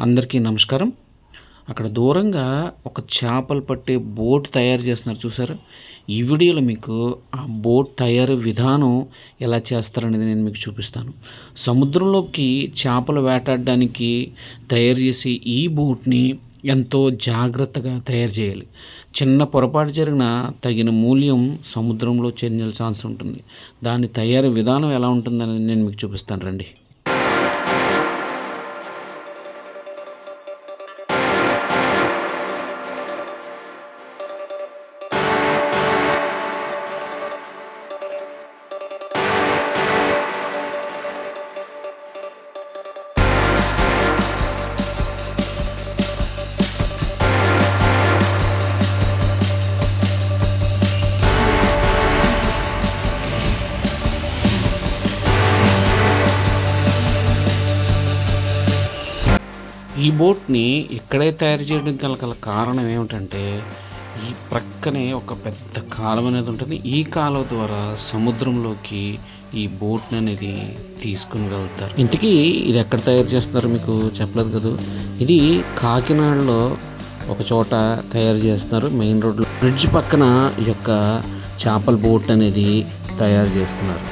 అందరికీ నమస్కారం. అక్కడ దూరంగా ఒక చేపలు పట్టే బోట్ తయారు చేస్తున్నారు చూసారు ఈ వీడియోలో మీకు ఆ బోట్ తయారు విధానం ఎలా చేస్తారనేది నేను మీకు చూపిస్తాను. సముద్రంలోకి చేపలు వేటాడడానికి తయారు చేసే ఈ బోట్ని ఎంతో జాగ్రత్తగా తయారు చేయాలి. చిన్న పొరపాటు జరిగిన తగిన మూల్యం సముద్రంలో చెందిన ఛాన్స్ ఉంటుంది. దాని తయారీ విధానం ఎలా ఉంటుందని నేను మీకు చూపిస్తాను. రండి. ఈ బోట్ని ఇక్కడే తయారు చేయడానికి గల గల కారణం ఏమిటంటే ఈ ప్రక్కనే ఒక పెద్ద కాలువ అనేది ఉంటుంది. ఈ కాలువ ద్వారా సముద్రంలోకి ఈ బోట్ని అనేది తీసుకుని వెళ్తారు. ఇంతకీ ఇది ఎక్కడ తయారు చేస్తున్నారు మీకు చెప్పలేదు కదా? ఇది కాకినాడలో ఒక చోట తయారు చేస్తున్నారు. మెయిన్ రోడ్లో బ్రిడ్జ్ పక్కన ఈ యొక్క చేపల బోట్ అనేది తయారు చేస్తున్నారు.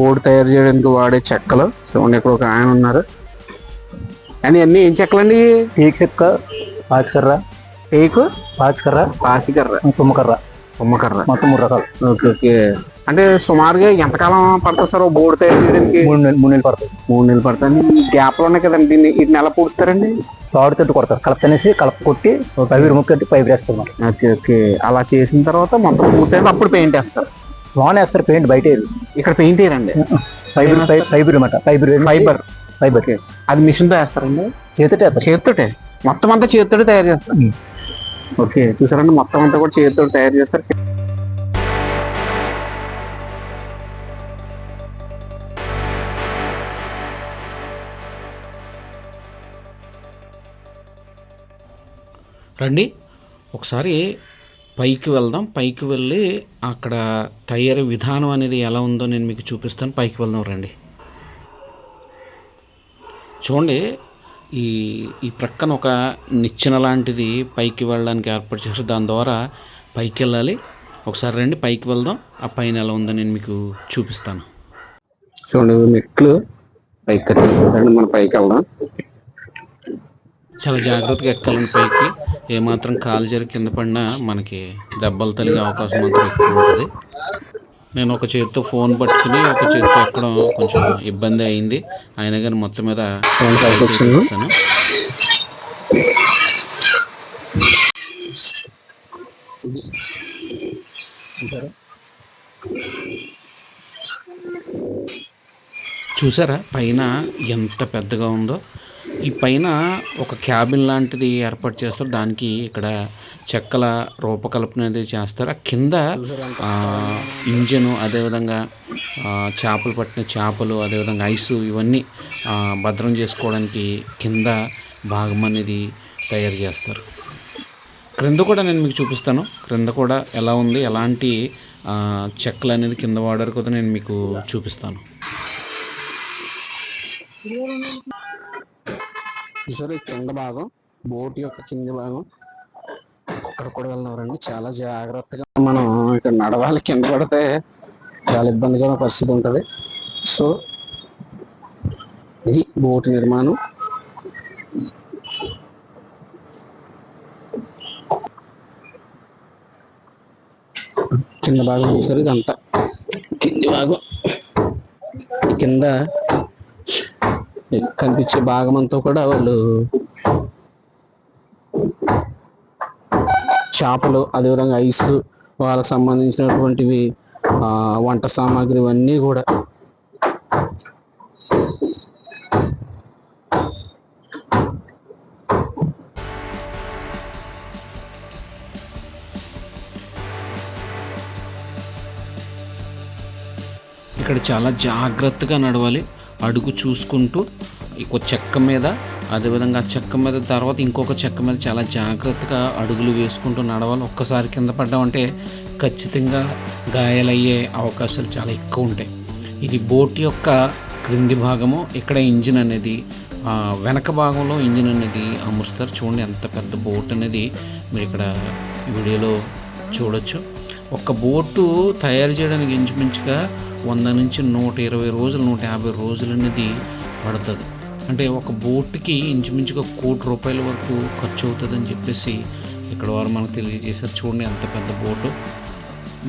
బోర్డు తయారు చేయడానికి వాడే చెక్కలు. చూడండి ఇక్కడ ఒక ఆయన ఉన్నారు. అండ్ ఇవన్నీ ఏం చెక్కలండి? టేక్ చెక్క పాచికర్ర టేకు పాచికర్ర పాసికర్ర. తుమ్మకర్ర కొమ్మకర్ర. మొత్తం మూడు రకాలు. Okay okay. అంటే సుమారుగా ఎంతకాలం పడుతుంది సార్ బోర్డు తయారు చేయడానికి? మూడు నెలలు మూడు నెలలు పడుతుంది మూడు నెలలు పడుతుంది ఈ గ్యాప్లు ఉన్నాయి కదండి దీన్ని వీటిని ఎలా పూడుస్తారండి? తాడు తట్టు కొడతారు. కలప తినేసి కలప కొట్టి రిముక్ కట్టి పైపు వేస్తారు ఓకే ఓకే. అలా చేసిన తర్వాత మొత్తం పూర్తయింది అప్పుడు పెయింట్ వేస్తారు. లోన్ వేస్తారు పెయింట్ బయట. ఇక్కడ పెయింట్ వేయరండి ఫైబర్ ఫైబర్ అనమాట ఫైబర్ ఫైబర్. ఫైబర్. అది మిషన్తో వేస్తారండి? చేతితే చేతితోటే? మొత్తం అంతా చేతితోటే తయారు చేస్తారు. ఓకే. చూసారండి మొత్తం అంతా కూడా చేతితో తయారు చేస్తారు. రండి. ఒకసారి పైకి వెళ్దాం. పైకి వెళ్ళి అక్కడ తయారీ విధానం అనేది ఎలా ఉందో నేను మీకు చూపిస్తాను. పైకి వెళ్దాం రండి. చూడండి ఈ ఈ ప్రక్కన ఒక నిచ్చెన లాంటిది పైకి వెళ్ళడానికి ఏర్పాటు చేసి దాని ద్వారా పైకి వెళ్ళాలి. ఒకసారి రండి పైకి వెళ్దాం. ఆ పైన ఎలా ఉందో నేను మీకు చూపిస్తాను. చూడండి మెట్లు పైకి. రండి మనం పైకి వెళ్దాం. చాలా జాగ్రత్తగా ఎక్కాలండి పైకి. ఏమాత్రం కాలు జరి కింద పడినా మనకి దెబ్బలు తగిలే అవకాశం మాత్రం ఎక్కువ ఉంటుంది. నేను ఒక చేతితో ఫోన్ పట్టుకుని ఒక చేతితో ఎక్కడం కొంచెం ఇబ్బంది అయింది. అయినా కానీ మొత్తం మీద. చూసారా? పైన ఎంత పెద్దగా ఉందో. ఈ పైన ఒక క్యాబిన్ లాంటిది ఏర్పాటు చేస్తారు. దానికి ఇక్కడ చెక్కల రూపకల్పన అనేది చేస్తారు. ఆ కింద ఇంజను అదేవిధంగా చేపలు పట్టిన చేపలు అదేవిధంగా ఐసు ఇవన్నీ భద్రం చేసుకోవడానికి కింద భాగం అనేది తయారు చేస్తారు. క్రింద కూడా నేను మీకు చూపిస్తాను. క్రింద కూడా ఎలా ఉంది ఎలాంటి చెక్కలు అనేది కింద వాడారు కూడా నేను మీకు చూపిస్తాను. చూసారు? కింద భాగం బోట్ యొక్క కింద భాగం. అక్కడ కూడా వెళ్దామండి. చాలా జాగ్రత్తగా మనం ఇక్కడ నడవాలి. కింద పడితే చాలా ఇబ్బందిగా పరిస్థితి ఉంటుంది. సో ఇది బోట్ నిర్మాణం. కింద భాగం చూసారు? ఇదంతా. కింది భాగం. కింద కనిపించే భాగం అంతా కూడా వాళ్ళు చేపలు అదేవిధంగా ఐస్ వాళ్ళకి సంబంధించినటువంటివి వంట సామాగ్రి ఇవన్నీ కూడా. ఇక్కడ చాలా జాగ్రత్తగా నడవాలి. అడుగు చూసుకుంటూ ఒక చెక్క మీద అదేవిధంగా చెక్క మీద తర్వాత ఇంకొక చెక్క మీద చాలా జాగ్రత్తగా అడుగులు వేసుకుంటూ నడవాలి. ఒక్కసారి కింద పడ్డామంటే ఖచ్చితంగా గాయాలయ్యే అవకాశాలు చాలా ఎక్కువ ఉంటాయి. ఇది బోట్ యొక్క క్రింది భాగము. ఇక్కడ ఇంజిన్ అనేది ఆ, వెనక భాగంలో ఇంజిన్ అనేది అమరుస్తారు. చూడండి ఎంత పెద్ద బోట్ అనేది మీరు ఇక్కడ వీడియోలో చూడొచ్చు. ఒక బోటు తయారు చేయడానికి ఇంచుమించుగా వంద నుంచి నూట ఇరవై రోజులు నూట యాభై రోజులు అనేది పడుతుంది. అంటే ఒక బోట్కి ఇంచుమించుగా కోటి రూపాయల వరకు ఖర్చు అవుతుందని చెప్పేసి ఇక్కడ వారు మనకు తెలియజేశారు. చూడండి ఎంత పెద్ద బోటు.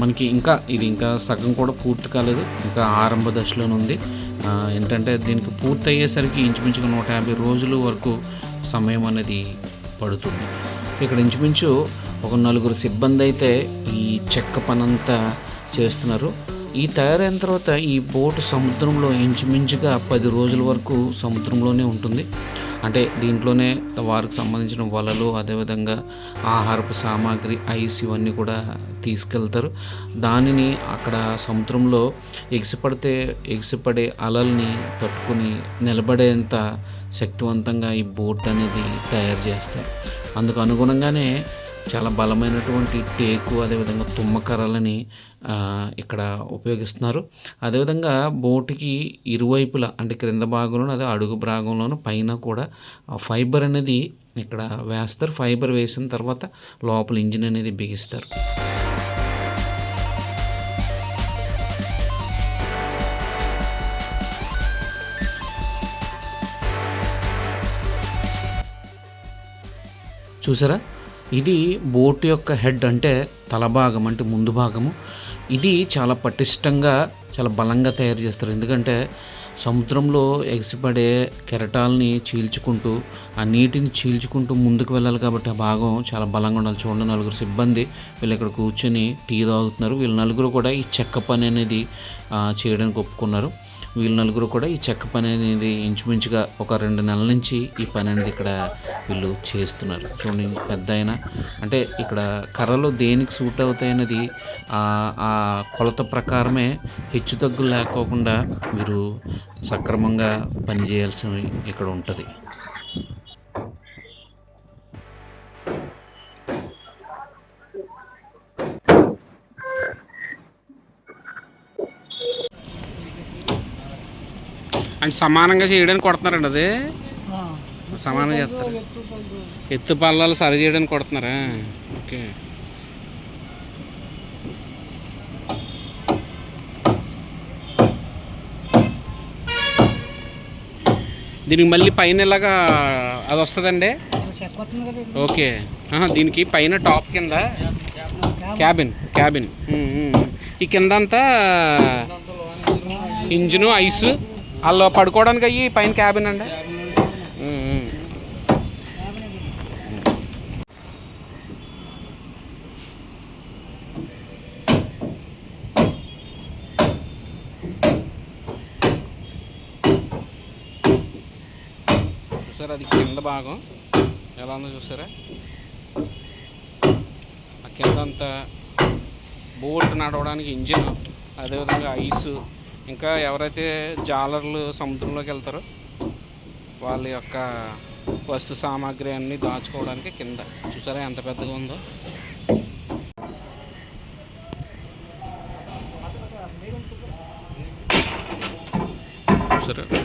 మనకి ఇంకా ఇది ఇంకా సగం కూడా పూర్తి కాలేదు. ఇంకా ఆరంభ దశలోనే ఉంది. ఏంటంటే దీనికి పూర్తి అయ్యేసరికి ఇంచుమించుగా నూట యాభై రోజుల వరకు సమయం అనేది పడుతుంది. ఇక్కడ ఇంచుమించు ఒక నలుగురు సిబ్బంది అయితే ఈ చెక్క పనంతా చేస్తున్నారు. ఈ తయారైన తర్వాత ఈ బోటు సముద్రంలో ఇంచుమించుగా పది రోజుల వరకు సముద్రంలోనే ఉంటుంది. అంటే దీంట్లోనే వారికి సంబంధించిన వలలు అదేవిధంగా ఆహారపు సామాగ్రి ఐస్ ఇవన్నీ కూడా తీసుకెళ్తారు. దానిని అక్కడ సముద్రంలో ఎగిసిపడితే ఎగిసిపడే అలల్ని తట్టుకుని నిలబడేంత శక్తివంతంగా ఈ బోట్ అనేది తయారు చేస్తారు. అందుకు అనుగుణంగానే చాలా బలమైనటువంటి టేకు అదేవిధంగా తుమ్మకర్రలని ఇక్కడ ఉపయోగిస్తున్నారు. అదేవిధంగా బోటుకి ఇరువైపులా అంటే క్రింద భాగంలోనూ అదే అడుగు భాగంలోనూ పైన కూడా ఫైబర్ అనేది ఇక్కడ వేస్తారు. ఫైబర్ వేసిన తర్వాత లోపల ఇంజిన్ అనేది బిగిస్తారు. చూసారా? ఇది బోట్ యొక్క హెడ్ అంటే తల భాగం అంటే ముందు భాగము. ఇది చాలా పటిష్టంగా చాలా బలంగా తయారు చేస్తారు. ఎందుకంటే సముద్రంలో ఎగిసిపడే కెరటాలని చీల్చుకుంటూ ఆ నీటిని చీల్చుకుంటూ ముందుకు వెళ్ళాలి కాబట్టి ఆ భాగం చాలా బలంగా ఉండాలి. చూడండి నలుగురు సిబ్బంది వీళ్ళు ఇక్కడ కూర్చొని టీ తాగుతున్నారు. వీళ్ళు నలుగురు కూడా ఈ చెక్క పని అనేది చేయడానికి ఒప్పుకున్నారు. వీళ్ళు నలుగురు కూడా ఈ చెక్క పని అనేది ఇంచుమించుగా ఒక రెండు నెలల నుంచి ఈ పని అనేది ఇక్కడ వీళ్ళు చేస్తున్నారు. చూడండి పెద్ద అయినా అంటే ఇక్కడ కర్రలు దేనికి సూట్ అవుతాయి అనేది ఆ- ఆ కొలత ప్రకారమే హెచ్చు తగ్గులు లేకోకుండా మీరు సక్రమంగా పనిచేయాల్సి ఇక్కడ ఉంటుంది. అంటే సమానంగా చేయడానికి కొడుతున్నారండి అది? సమానంగా చేస్తారు. ఎత్తు పల్లాలు సరి చేయడానికి కొడుతున్నారా? ఓకే. దీనికి మళ్ళీ పైన ఇలాగా అది వస్తుందండి? ఓకే. దీనికి పైన టాప్ కింద క్యాబిన్ క్యాబిన్. ఈ కింద అంతా ఇంజిన్ ఐస్. వాళ్ళు పడుకోవడానికి అయ్యి పైన క్యాబిన్ అండి? చూసారా అది కింద భాగం? ఎలా ఉందో చూసారా? ఆ కింద అంతా బోట్ నడవడానికి ఇంజిన్ అదేవిధంగా ఐస్ ఇంకా ఎవరైతే జాలర్లు సముద్రంలోకి వెళ్తారో వాళ్ళ యొక్క వస్తు సామాగ్రి అన్నీ దాచుకోవడానికి కింద. చూసారా ఎంత పెద్దగా ఉందో? చూసారా?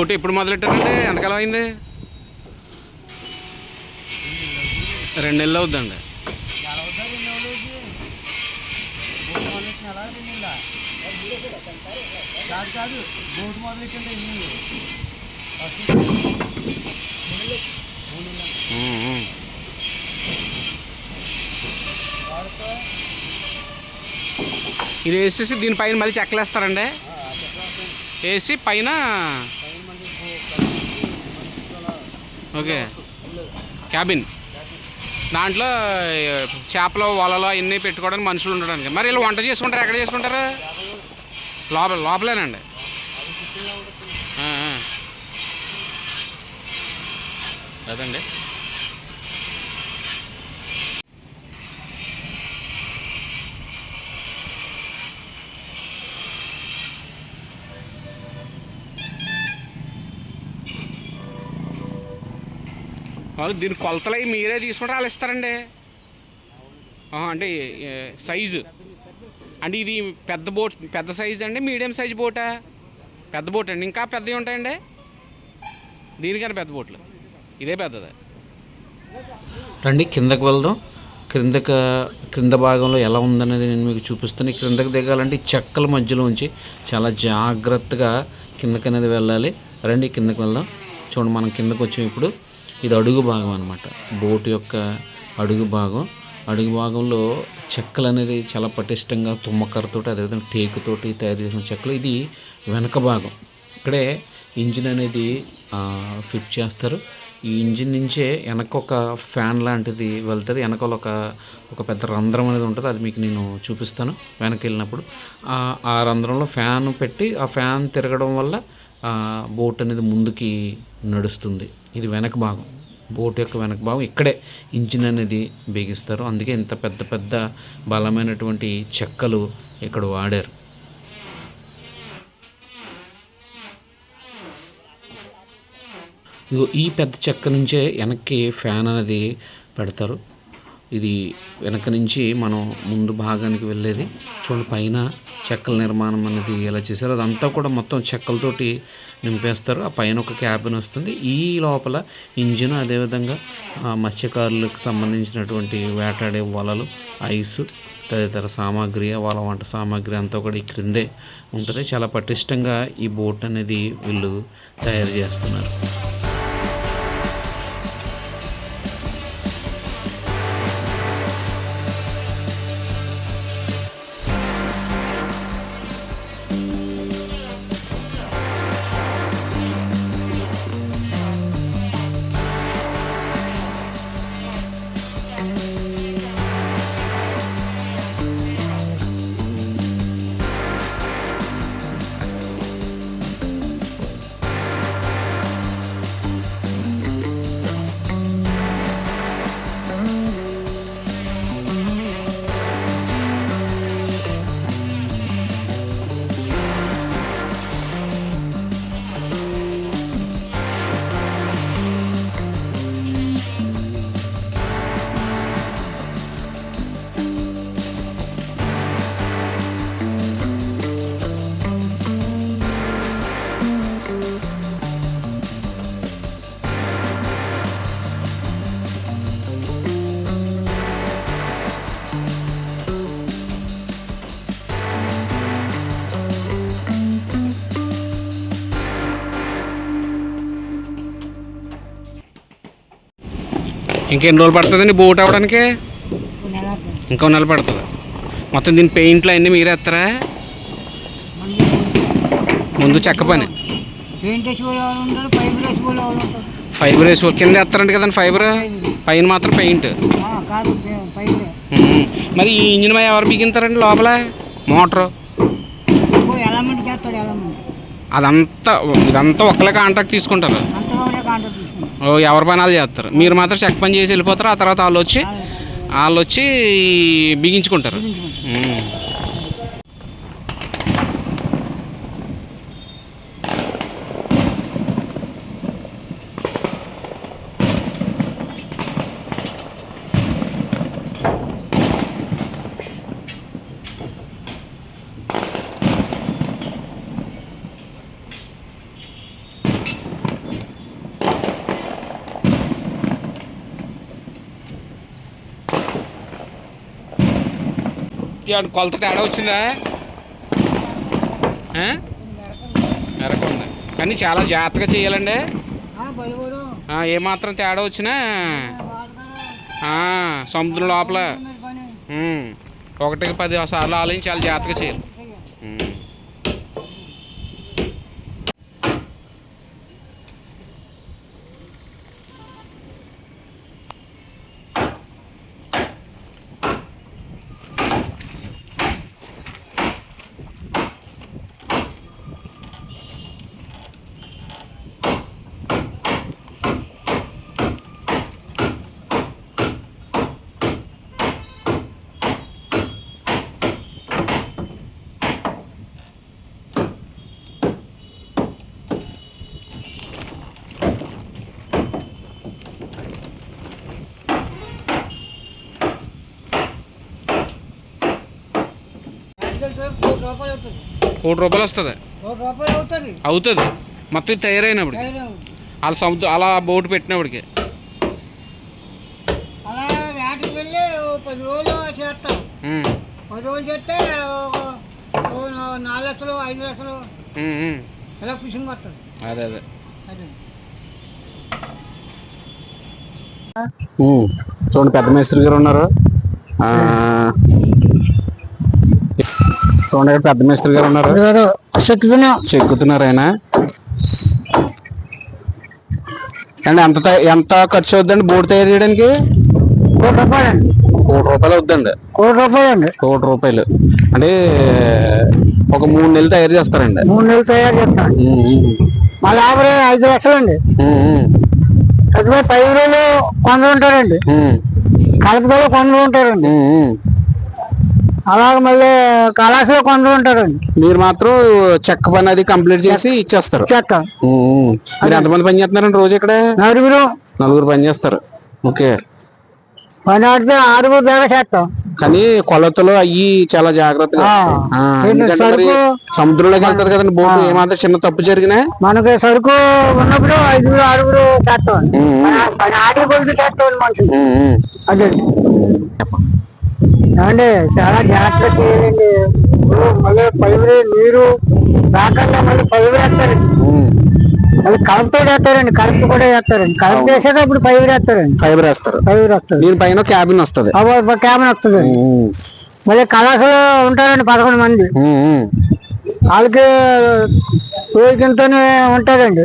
బోట్ ఎప్పుడు మొదలెట్టారంటే ఎంతకాలం అయింది? రెండు నెలలు అవుద్దండి. ఇది వేసేసి దీనిపైన మళ్ళీ చెక్కలేస్తారండి. వేసి పైన ఓకే. క్యాబిన్. దాంట్లో చేపలు వలలు అన్నీ పెట్టుకోవడానికి మనుషులు ఉండడానికి. మరి వీళ్ళు వంట చేసుకుంటారు? ఎక్కడ చేసుకుంటారు? లోపల లోపలేనండి. అదండి. దీని కొలతలు అవి మీరే తీసుకుంటే వాళ్ళు ఇస్తారండి. అంటే సైజు. అంటే ఇది పెద్ద బోట్ పెద్ద సైజు అండి మీడియం సైజ్ బోటా? పెద్ద బోట్ అండి ఇంకా పెద్దవి ఉంటాయండి? దీనికన్నా పెద్ద బోట్లు. ఇదే పెద్దది. రండి కిందకి వెళ్దాం. క్రిందక క్రింద భాగంలో ఎలా ఉందనేది నేను మీకు చూపిస్తాను. క్రిందకు దిగాలంటే చెక్కల మధ్యలో ఉంచి చాలా జాగ్రత్తగా కిందకి అనేది వెళ్ళాలి. రండి కిందకి వెళ్దాం. చూడండి మనం కిందకు వచ్చాం ఇప్పుడు. ఇది అడుగు భాగం అనమాట బోట్ యొక్క అడుగు భాగం. అడుగు భాగంలో చెక్కలు అనేది చాలా పటిష్టంగా తుమ్మకరతోటి అదేవిధంగా టేకుతోటి తయారు చేసిన చెక్కలు. ఇది వెనక భాగం. ఇక్కడే ఇంజిన్ అనేది ఫిట్ చేస్తారు. ఈ ఇంజిన్ నుంచే వెనక ఒక ఫ్యాన్ లాంటిది వెళ్తుంది. వెనకాల ఒక ఒక పెద్ద రంధ్రం అనేది ఉంటుంది. అది మీకు నేను చూపిస్తాను వెనక్కి వెళ్ళినప్పుడు. ఆ- రంధ్రంలో ఫ్యాన్ పెట్టి ఆ ఫ్యాన్ తిరగడం వల్ల బోట్ అనేది ముందుకి నడుస్తుంది. ఇది వెనక భాగం. బోట్ యొక్క వెనక భాగం ఇక్కడే ఇంజిన్ అనేది బిగిస్తారు. అందుకే ఇంత పెద్ద పెద్ద బలమైనటువంటి చెక్కలు ఇక్కడ వాడారు. ఇగో ఈ పెద్ద చెక్క నుంచే వెనక్కి ఫ్యాన్ అనేది పెడతారు. ఇది వెనక నుంచి మనం ముందు భాగానికి వెళ్ళేది. చూడండి పైన చెక్కల నిర్మాణం అనేది ఎలా చేశారు. అదంతా కూడా మొత్తం చెక్కలతోటి నింపేస్తారు. ఆ పైన ఒక క్యాబిన్ వస్తుంది. ఈ లోపల ఇంజిన్ అదేవిధంగా ఆ, మత్స్యకారులకు సంబంధించినటువంటి వేటాడే వలలు ఐస్ తదితర సామాగ్రి వాళ్ళ వంట సామాగ్రి అంతా కూడా ఈ క్రిందే ఉంటుంది. చాలా పటిష్టంగా ఈ బోట్ అనేది వీళ్ళు తయారు చేస్తున్నారు. ఇంకెన్ని రోజులు పడుతుందండి బోట్ అవ్వడానికి ఇంకో నెల పడుతుంది. మొత్తం దీని పెయింట్లు అన్నీ మీరే వేస్తారా ముందు చెక్క పని. ఫైబర్ వేసి కింద వేస్తారంట కదండి ఫైబర్ పైన మాత్రం పెయింట్. మరి ఈ ఇంజిన్ మీద ఎవరు బిగింతారండి లోపల? మోటారు? అదంతా ఇదంతా ఒక్కలే కాంట్రాక్ట్ తీసుకుంటారు. ఎవరి పని వాళ్ళు చేస్తారు? మీరు మాత్రం చెక్ పని చేసి వెళ్ళిపోతారు ఆ తర్వాత వాళ్ళు వచ్చి వాళ్ళు వచ్చి బిగించుకుంటారు. ఏమన్నా కొలత తేడా వచ్చిందా? మెరక ఉంది కానీ చాలా జాగ్రత్తగా చేయాలండి. ఏమాత్రం తేడా వచ్చినా? సముద్రం లోపల. ఒకటికి పది సార్లు ఆలోచించి చాలా జాగ్రత్తగా చేయాలి ఉమ్. కోటి రూపాయలు అవుతుంది కోటి రూపాయలు వస్తుంది. కోటి రూపాయలు అవుతుంది. అవుతుంది మొత్తం తయారైనప్పుడు. అలా సముద్రం అలా బోటు పెట్టినప్పటికి. అలా వేటకి వెళ్ళి పది రోజులు చేస్తాం పది రోజులు చేస్తే నాలుగు లక్షలు ఐదు లక్షలు ఇలా ఫిషింగ్ వస్తుంది అదే అదే. అదే ఉమ్, చూడండి పెద్ద మేస్త్రి గారు ఉన్నారు. చూడండి పెద్ద మేస్త్రి గారు ఉన్నారు. చెక్కుతున్నాం. చెక్కుతున్నారు ఆయన. అండి ఎంత ఎంత ఖర్చు అవుద్దండి బోర్డు తయారు చేయడానికి? కోటి రూపాయలు కోటి రూపాయలు అవుద్దండి. కోటి రూపాయలు అండి కోటి రూపాయలు. అంటే ఒక మూడు నెలలు తయారు చేస్తారండి. మూడు నెలలు తయారు చేస్తాం ఉమ్, ఉమ్, మా లేబర్ ఐదు లక్షలు అండి పది రోజులు కొందరు ఉంటారండి. కలుపుదల కొందరు ఉంటారండి. అలాగే మళ్ళీ కళాశాల కొందరు ఉంటారండి. మీరు మాత్రం చెక్క పని అది కంప్లీట్ చేసి ఇచ్చేస్తారు. చెక్క. ఉమ్. మీరు ఎంతమంది పని చేస్తున్నారండి రోజు ఇక్కడ? నలుగురు. నలుగురు పని చేస్తారు. ఓకే. పని ఆడితే ఆరుగురు దాకా చేస్తాం. కానీ కొలతలు అయ్యి చాలా జాగ్రత్తగా ఆ. ఆ, ఏంటి ఎందుకంటే మరి సరుకు- సముద్రంలోకి వెళ్తారు కదండి బోటు ఏమాత్రం చిన్న తప్పు జరిగినా? మనకి సరుకు ఉన్నప్పుడు ఐదుగురు ఆరుగురు చేస్తాం. పని ఆడి కొడుకు చేస్తాం మనుషులు. ఉమ్, ఉమ్. అదే. ఏమండి? చాలా జాగ్రత్తగా చేయాలండి మళ్ళీ పైరు నీరు రాకుండా మళ్ళీ పైరు వేస్తారండి ఉమ్. మళ్ళీ కలుపుతో వేస్తారండి కలుపు కూడా వేస్తారండి కలుపు చేసాక ఇప్పుడు పైరు వేస్తారండి. ఫైబర్ వేస్తారు. పైరు వస్తుంది దీనిపైన క్యాబిన్ వస్తుంది. అవ్వ క్యాబిన్ వస్తుందండి ఉమ్, మళ్ళీ కళాశాల ఉంటారండి పదకొండు మంది. వాళ్ళకి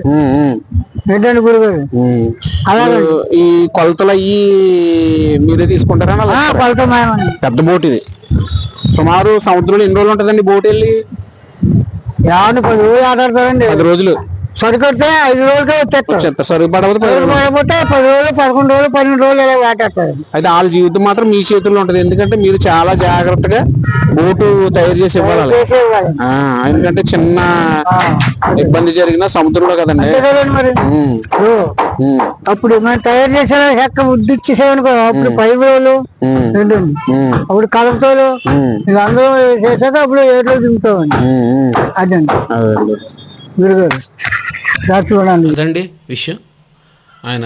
ఉమ్, ఉమ్, ఏంటండి గురుగారు. అలాగే. ఈ కొలతలు అయ్యి మీరే తీసుకుంటారా కొలత పెద్ద బోట్ ఇది సుమారు సముద్రంలో ఎన్ని రోజులు ఉంటుందండి బోట్ వెళ్ళి? ఏమన్నా పది రోజులు ఆడాడతారండి పది రోజులు. సరికొడితే ఐదు రోజులకే వచ్చేస్తారు పడవదు పది రోజులు. రోజులు పదకొండు రోజులు పన్నెండు రోజులు ఇలా వేటేస్తారు. అయితే వాళ్ళ జీవితం మాత్రం మీ చేతుల్లో ఉంటది. ఎందుకంటే మీరు చాలా జాగ్రత్తగా బోటు తయారు చేసి ఇవ్వాలి. ఎందుకంటే చిన్న ఇబ్బంది జరిగిన సముద్రంలో కదండి. మరి. అప్పుడు మనం తయారు చేసిన చెక్క బుద్ధి ఇచ్చేసామనుకో అప్పుడు పై రోజులు అప్పుడు కలపతోలు వీళ్ళందరూ చేశాక అప్పుడు దింపుతామండి ఉమ్, ఉమ్. అదండి. అదే. సార్ చూడండి. అదండి విషయం. ఆయన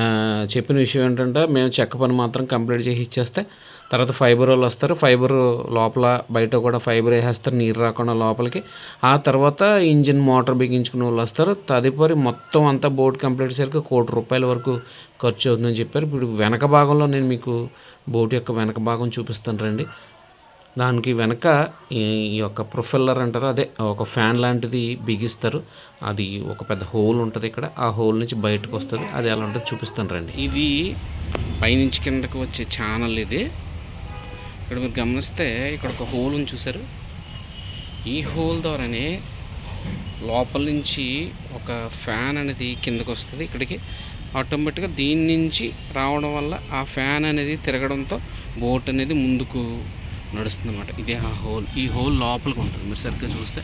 చెప్పిన విషయం ఏంటంటే మేము చెక్క పని మాత్రం కంప్లీట్ చేసి ఇచ్చేస్తే తర్వాత ఫైబర్ వాళ్ళు వస్తారు ఫైబర్ లోపల బయట కూడా ఫైబర్ వేసేస్తారు నీరు రాకుండా లోపలికి. ఆ తర్వాత ఇంజిన్ మోటార్ బిగించుకునే వాళ్ళు వస్తారు. తదుపరి మొత్తం అంతా బోట్ కంప్లీట్ సరికి కోటి రూపాయల వరకు ఖర్చు అవుతుందని చెప్పారు. ఇప్పుడు వెనక భాగంలో నేను మీకు బోట్ యొక్క వెనక భాగం చూపిస్తాను రండి. దానికి వెనక ఈ ఈ యొక్క ప్రొఫెల్లర్ అంటారు అదే ఒక ఫ్యాన్ లాంటిది బిగిస్తారు. అది ఒక పెద్ద హోల్ ఉంటుంది ఇక్కడ. ఆ హోల్ నుంచి బయటకు వస్తుంది. అది ఎలా ఉంటుంది చూపిస్తాను రండి. ఇది పైనుంచి కిందకు వచ్చే ఛానల్ ఇది. ఇక్కడ మీరు గమనిస్తే ఇక్కడ ఒక హోల్ ఉంది చూసారు ఈ హోల్ ద్వారానే లోపల నుంచి ఒక ఫ్యాన్ అనేది కిందకు వస్తుంది ఇక్కడికి. ఆటోమేటిక్గా దీని నుంచి రావడం వల్ల ఆ ఫ్యాన్ అనేది తిరగడంతో బోట్ అనేది ముందుకు నడుస్తుంది అనమాట ఆ హోల్. ఈ హోల్ లోపలికి ఉంటుంది. మీరు సరిగ్గా చూస్తే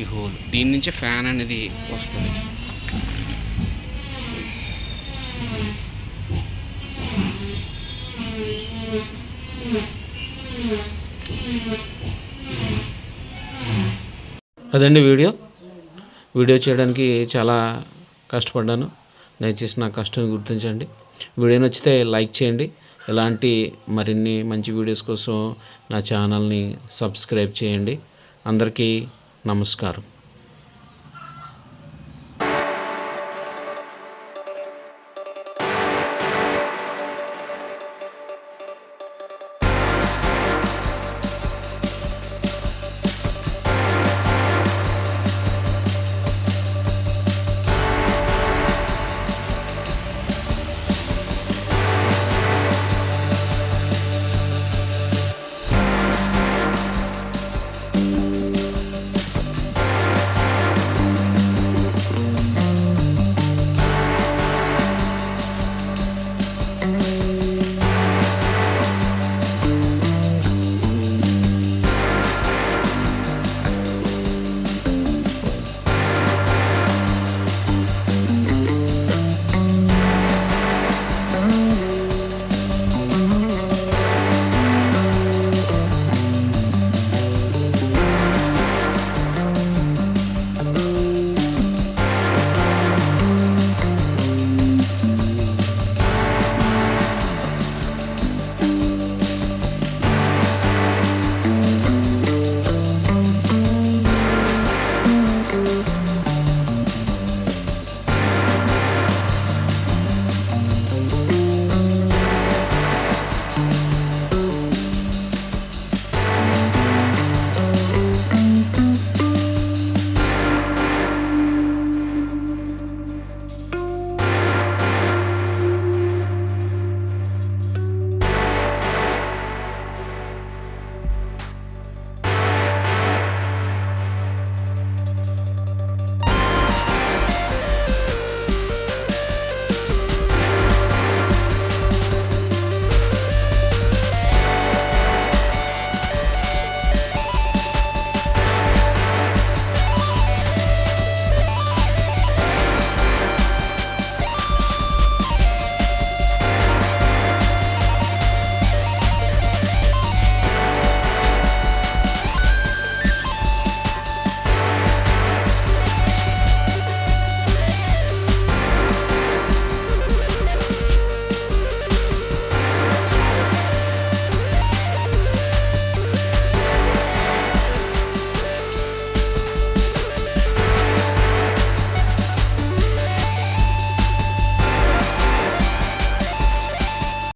ఈ హోల్. దీని నుంచే ఫ్యాన్ అనేది వస్తుంది. అదండి వీడియో. వీడియో చేయడానికి చాలా కష్టపడ్డాను. దయచేసి నా కష్టాన్ని గుర్తించండి. వీడియో నచ్చితే లైక్ చేయండి. ఇలాంటి మరిన్ని మంచి వీడియోస్ కోసం నా ఛానల్ని సబ్స్క్రైబ్ చేయండి. అందరికీ నమస్కారం. you